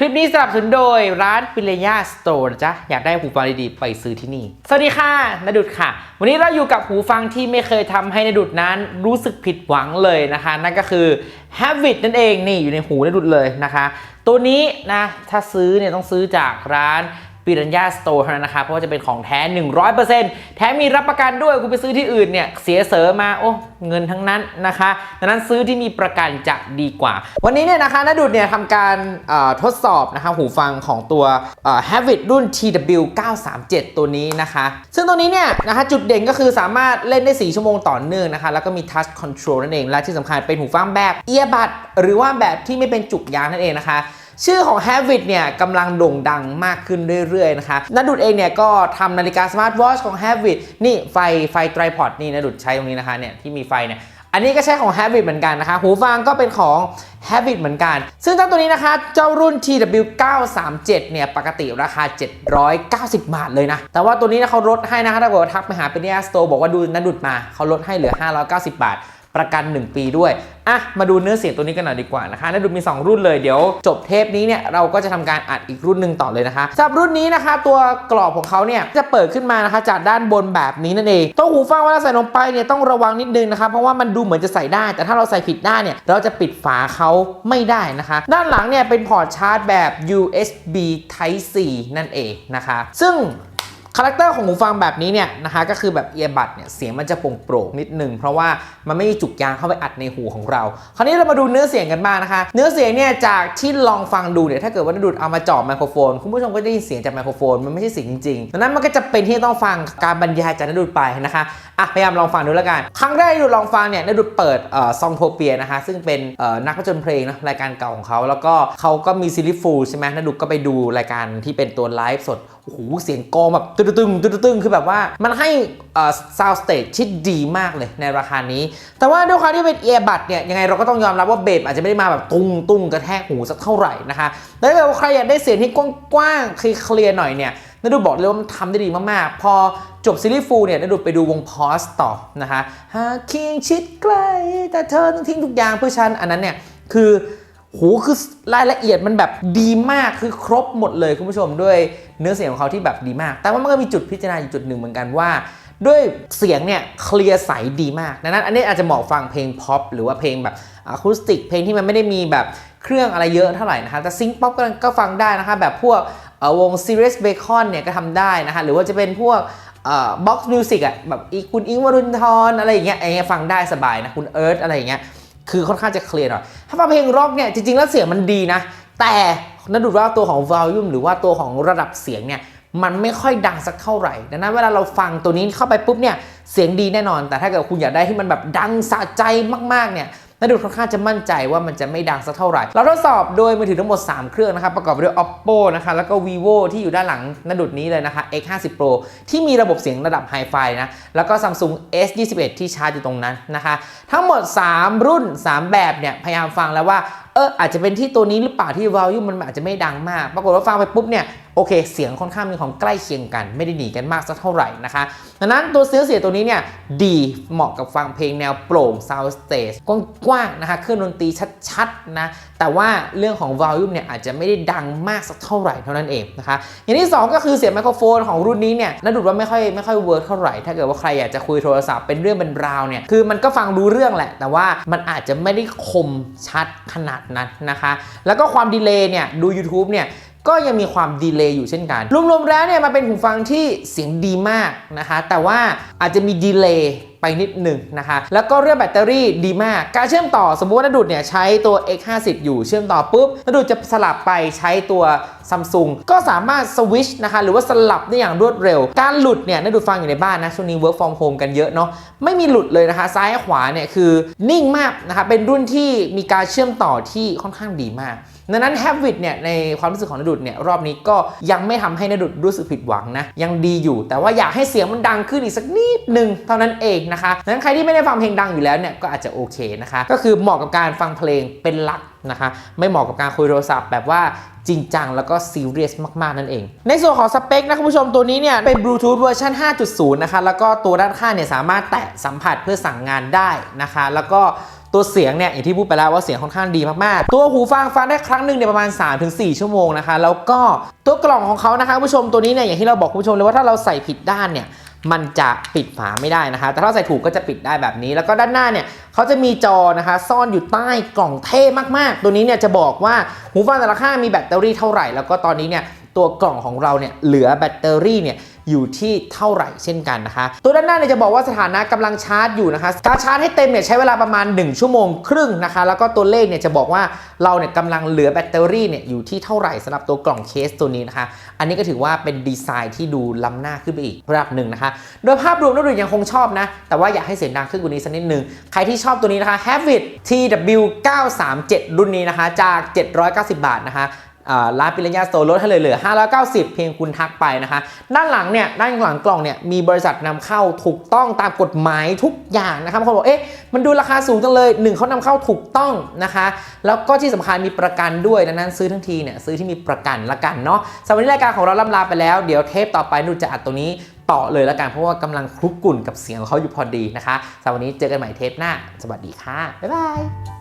คลิปนี้สนับสนุนโดยร้านปิเ y ย s สโตร์นะจ๊ะ อยากได้หูฟังดีๆ ไปซื้อที่นี่ สวัสดีค่ะนดุดค่ะ วันนี้เราอยู่กับหูฟังที่ไม่เคยทำให้นดุดนั้นรู้สึกผิดหวังเลยนะคะ นั่นก็คือ Habit นั่นเองนี่อยู่ในหูนดุดเลยนะคะ ตัวนี้นะถ้าซื้อเนี่ยต้องซื้อจากร้าน ปิรัญญาสโตร์เท่านั้นนะคะเพราะว่าจะเป็นของแท้ 100%แถมมีรับประกันด้วยคุณไปซื้อที่อื่นเนี่ยเสียเสริมมาโอ้เงินทั้งนั้นนะคะดังนั้นซื้อที่มีประกันจะดีกว่า วันนี้เนี่ยนะคะนดุดเนี่ยทำการทดสอบนะคะหูฟังของตัว Havit รุ่น TW 937 ตัวนี้นะคะ ซึ่งตัวนี้เนี่ยนะคะจุดเด่นก็คือสามารถเล่นได้ 4 ชั่วโมงต่อเนื่องนะคะ แล้วก็มี Touch Control นั่นเอง และที่สำคัญเป็นหูฟังแบบเอียบัดหรือว่าแบบที่ไม่เป็นจุกยางนั่นเองนะคะ ชื่อของ Havit เนี่ยกำลังโด่งดังมากขึ้นเรื่อยๆนะคะนัดุดเองเนี่ยก็ทำนาฬิกาสมาร์ทวอชของ Havit นี่ไฟไฟไตรพอดนี่นัดุดใช้ตรงนี้นะคะเนี่ยที่มีไฟเนี่ยอันนี้ก็ใช้ของ Havit เหมือนกันนะคะ หูฟังก็เป็นของ Havit เหมือนกัน ซึ่งเจ้าตัวนี้นะคะ เจ้ารุ่น TW 937 เนี่ย ปกติราคา 790 บาทเลยนะ แต่ว่าตัวนี้นะเขาลดให้นะคะถ้าเกิดว่าทักไปหาเป็นที่สโตร์บอกว่าดูนัดดุดมา เขาลดให้เหลือ 590 บาท ประกัน 1 ปีด้วย อะ มาดูเนื้อเสียงตัวนี้กันหน่อยดีกว่านะคะนัดดูมี 2 รุ่นเลย เดี๋ยวจบเทปนี้เนี่ยเราก็จะทำการอัดอีกรุ่นหนึ่งต่อเลยนะคะสำหรับรุ่นนี้นะคะ ตัวกรอบของเขาเนี่ยจะเปิดขึ้นมานะคะจากด้านบนแบบนี้นั่นเองตัวหูฟังเวลาใส่ลงไปเนี่ยต้องระวังนิดนึงนะคะเพราะว่ามันดูเหมือนจะใส่ได้ แต่ถ้าเราใส่ผิดด้านเนี่ยเราจะปิดฝาเขาไม่ได้นะคะ ด้านหลังเนี่ยเป็นพอร์ตชาร์จแบบ USB Type C นั่นเองนะคะ ซึ่ง คาแรคเตอร์ของหูฟังแบบนี้เนี่ยนะคะก็คือแบบเอียบัดเนี่ยเสียงมันจะโปร่งๆนิดนึง เพราะว่ามันไม่มีจุกยางเข้าไปอัดในหูของเรา คราวนี้เรามาดูเนื้อเสียงกันบ้างนะคะ เนื้อเสียงเนี่ยจากที่ลองฟังดูเนี่ยถ้าเกิดว่าดูดเอามาจ่อไมโครโฟน คุณผู้ชมก็ได้ยินเสียงจากไมโครโฟนมันไม่ใช่เสียงจริงๆดังนั้นมันก็จะเป็นที่ต้องฟังการบรรยายจากนดูดไปนะคะอะพยายามลองฟังดูแล้วกัน ครั้งแรกที่ดูลองฟังเนี่ยนดูดเปิดเอ่อซองโทเปียนะคะซึ่งเป็นเอ่อนักผจญเพลงนะรายการเก่าของเขาแล้วก็เขาก็มีซีรีส์ฟูลใช่ไหมนดูดก็ไปดูรายการที่เป็นตัวไลฟ์สด โอ้โหเสียงกองแบบตึ้งตึ้งตึ้งตึ้งคือแบบว่ามันให้ซาวสเตจที่ดีมากเลยในราคานี้ แต่ว่าด้วยความที่เป็นเอียบัดเนี่ยยังไงเราก็ต้องยอมรับว่าเบสอาจจะไม่ได้มาแบบตุ้งตุ้งกระแทกหูสักเท่าไหร่นะคะแล้วถ้าเกิดว่าใครอยากได้เสียงที่กว้างๆเคลียร์ๆหน่อยเนี่ยนาดูบอกเลยว่ามันทำได้ดีมากๆ พอจบซีรีส์ฟูลเนี่ยนาดูไปดูวงพอสต่อนะคะหาเคียงชิดใกล้แต่เธอต้องทิ้งทุกอย่างเพื่อฉันอันนั้นเนี่ยคือ หคือรายละเอียดมันแบบดีมากคือครบหมดเลยคุณผู้ชมด้วยเนื้อเสียงของเขาที่แบบดีมาก แต่ว่ามันก็มีจุดพิจารณาอยู่จุดหนึ่งเหมือนกันว่า ด้วยเสียงเนี่ยเคลียร์ใสดีมากดังนั้นอันนี้อาจจะเหมาะฟังเพลงพ็อปหรือว่าเพลงแบบอะคูสติกเพลงที่มันไม่ได้มีแบบเครื่องอะไรเยอะเท่าไหร่นะคะแต่ซิงป๊อปก็ฟังได้นะคะแบบพวกวง Serious Bacon เนี่ยก็ทำได้นะคะหรือว่าจะเป็นพวกบ็อกซ์มิวสิกอะแบบอีคุณอิงวรุณทรอะไรอย่างเงี้ยไอ้เงี้ยฟังได้สบายนะคุณเอิร์ธอะไรอย่างเงี้ย คือค่อนข้างจะเคลียร์หน่อย ถ้าฟังเพลงร็อกเนี่ยจริงๆแล้วเสียงมันดีนะ แต่นั่นดูว่าตัวของ volume หรือว่าตัวของระดับเสียงเนี่ยมันไม่ค่อยดังสักเท่าไหร่ ดังนั้นเวลาเราฟังตัวนี้เข้าไปปุ๊บเนี่ยเสียงดีแน่นอน แต่ถ้าเกิดคุณอยากได้ที่มันแบบดังสะใจมากๆเนี่ย นัดูค่อนข้างจะมั่นใจว่ามันจะไม่ดังสักเท่าไหร่ เราทดสอบโดยมือถือทั้งหมด 3 เครื่องนะครับ ประกอบไปด้วย oppo นะคะแล้วก็ vivo ที่อยู่ด้านหลังนัดุดนี้เลยนะคะ x 5 0 pro ที่มีระบบเสียงระดับ hi-fi นะ แล้วก็ samsung s 2 1 ที่ชาร์จอยู่ตรงนั้นนะคะ ทั้งหมด 3 รุ่น 3 แบบเนี่ยพยายามฟังแล้วว่า อออาจจะเป็นที่ตัวนี้หรือเปล่าที่ volume มันอาจจะไม่ดังมาก ปรากฏว่าฟังไปปุ๊บเนี่ยโอเค เสียงค่อนข้างมีความใกล้เคียงกัน ไม่ได้หนีกันมากสักเท่าไหร่นะคะดังนั้นตัวเสียงเสียตัวนี้เนี่ยดีเหมาะกับฟังเพลงแนวโปร่ง sound stage กว้างๆนะคะเครื่องดนตรีชัดๆนะแต่ว่าเรื่องของ volume เนี่ยอาจจะไม่ได้ดังมากสักเท่าไหร่เท่านั้นเองนะคะอย่างที่ 2 ก็คือเสียงไมโครโฟนของรุ่นนี้เนี่ยน่าดูว่าไม่ค่อยไม่ค่อยเวิร์กเท่าไหร่ ถ้าเกิดว่าใครอยากจะคุยโทรศัพท์เป็นเรื่องเป็นราวเนี่ยคือมันก็ฟังรู้เรื่องแหละ แต่ว่ามันอาจจะไม่ได้คมชัดขนาดนั้นนะคะ แล้วก็ความดีเลย์เนี่ยดู YouTube เนี่ย ก็ยังมีความดีเลย์อยู่เช่นกัน รวมๆแล้วเนี่ยมันเป็นหูฟังที่เสียงดีมากนะคะ แต่ว่าอาจจะมีดีเลย์ไปนิดหนึ่งนะคะ แล้วก็เรื่องแบตเตอรี่ดีมาก การเชื่อมต่อสมมุติว่านาดุดเนี่ยใช้ตัว X50 อยู่เชื่อมต่อปุ๊บนาดุดจะสลับไปใช้ตัว Samsung ก็สามารถสวิชนะคะหรือว่าสลับได้อย่างรวดเร็ว การหลุดเนี่ยนาดุดฟังอยู่ในบ้านนะช่วงนี้ work from home กันเยอะเนาะไม่มีหลุดเลยนะคะ ซ้ายขวาเนี่ยคือนิ่งมากนะคะเป็นรุ่นที่มีการเชื่อมต่อที่ค่อนข้างดีมาก ดังนั้น Habit เนี่ยในความรู้สึกของนดุดเนี่ยรอบนี้ก็ยังไม่ทำให้นดุดรู้สึกผิดหวังนะยังดีอยู่ แต่ว่าอยากให้เสียงมันดังขึ้นอีกสักนิดนึงเท่านั้นเองนะคะดังนั้นใครที่ไม่ได้ฟังเพลงดังอยู่แล้วเนี่ยก็อาจจะโอเคนะคะก็คือเหมาะกับการฟังเพลงเป็นหลักนะคะไม่เหมาะกับการคุยโทรศัพท์แบบว่าจริงจังแล้วก็ซีเรียสมาก ๆ นั่นเอง ในส่วนของสเปคนะคุณผู้ชมตัวนี้เนี่ย เป็นบลูทูธเวอร์ชัน5.0 นะคะ แล้วก็ตัวด้านข้างเนี่ย สามารถแตะสัมผัสเพื่อสั่งงานได้นะคะ แล้วก็ ตัวเสียงเนี่ยอย่างที่พูดไปแล้วว่าเสียงค่อนข้างดีมากๆ ตัวหูฟังฟังได้ครั้งหนึ่งเนี่ยประมาณ 3-4 ชั่วโมงนะคะ แล้วก็ตัวกล่องของเขานะคะผู้ชมตัวนี้เนี่ยอย่างที่เราบอกผู้ชมเลยว่าถ้าเราใส่ผิดด้านเนี่ยมันจะปิดฝาไม่ได้นะคะ แต่ถ้าใส่ถูกก็จะปิดได้แบบนี้ แล้วก็ด้านหน้าเนี่ยเขาจะมีจอนะคะ ซ่อนอยู่ใต้กล่องเท่มากๆ ตัวนี้เนี่ยจะบอกว่าหูฟังแต่ละข้างมีแบตเตอรี่เท่าไหร่ แล้วก็ตอนนี้เนี่ยตัวกล่องของเราเนี่ยเหลือแบตเตอรี่เนี่ย อยู่ที่เท่าไหร่เช่นกันนะคะ ตัวด้านหน้าเนี่ยจะบอกว่าสถานะกำลังชาร์จอยู่นะคะ การชาร์จให้เต็มเนี่ยใช้เวลาประมาณ 1 ชั่วโมงครึ่งนะคะ แล้วก็ตัวเลขเนี่ยจะบอกว่าเราเนี่ยกำลังเหลือแบตเตอรี่เนี่ยอยู่ที่เท่าไหร่สำหรับตัวกล่องเคสตัวนี้นะคะ อันนี้ก็ถือว่าเป็นดีไซน์ที่ดูล้ำหน้าขึ้นไปอีกระดับหนึ่งนะคะ โดยภาพรวมนักดนตรียังคงชอบนะ แต่ว่าอยากให้เสียงดังขึ้นกว่านี้สักนิดนึง ใครที่ชอบตัวนี้นะคะ Havit TW 937 รุ่นนี้นะคะ จาก 790 บาทนะคะ ร้านปิรัญญาโตร์ลดให้เลยเหลือ 590 เพียงคุณทักไปนะคะ ด้านหลังเนี่ยด้านหลังกล่องเนี่ยมีบริษัทนำเข้าถูกต้องตามกฎหมายทุกอย่างนะคะบางคนบอกเอ๊ะมันดูราคาสูงจังเลยหนึ่งเขานำเข้าถูกต้องนะคะ แล้วก็ที่สำคัญมีประกันด้วยดังนั้นซื้อทั้งทีเนี่ยซื้อที่มีประกันละกันเนาะสำหรับรายการของเราล่ำลาไปแล้วเดี๋ยวเทปต่อไปนูจะอัดตัวนี้ต่อเลยละกันเพราะว่ากำลังคลุกกลุ่นกับเสียงของเขาอยู่พอดีนะคะสำหรับวันนี้เจอกันใหม่เทปหน้า สวัสดีค่ะบ๊ายบาย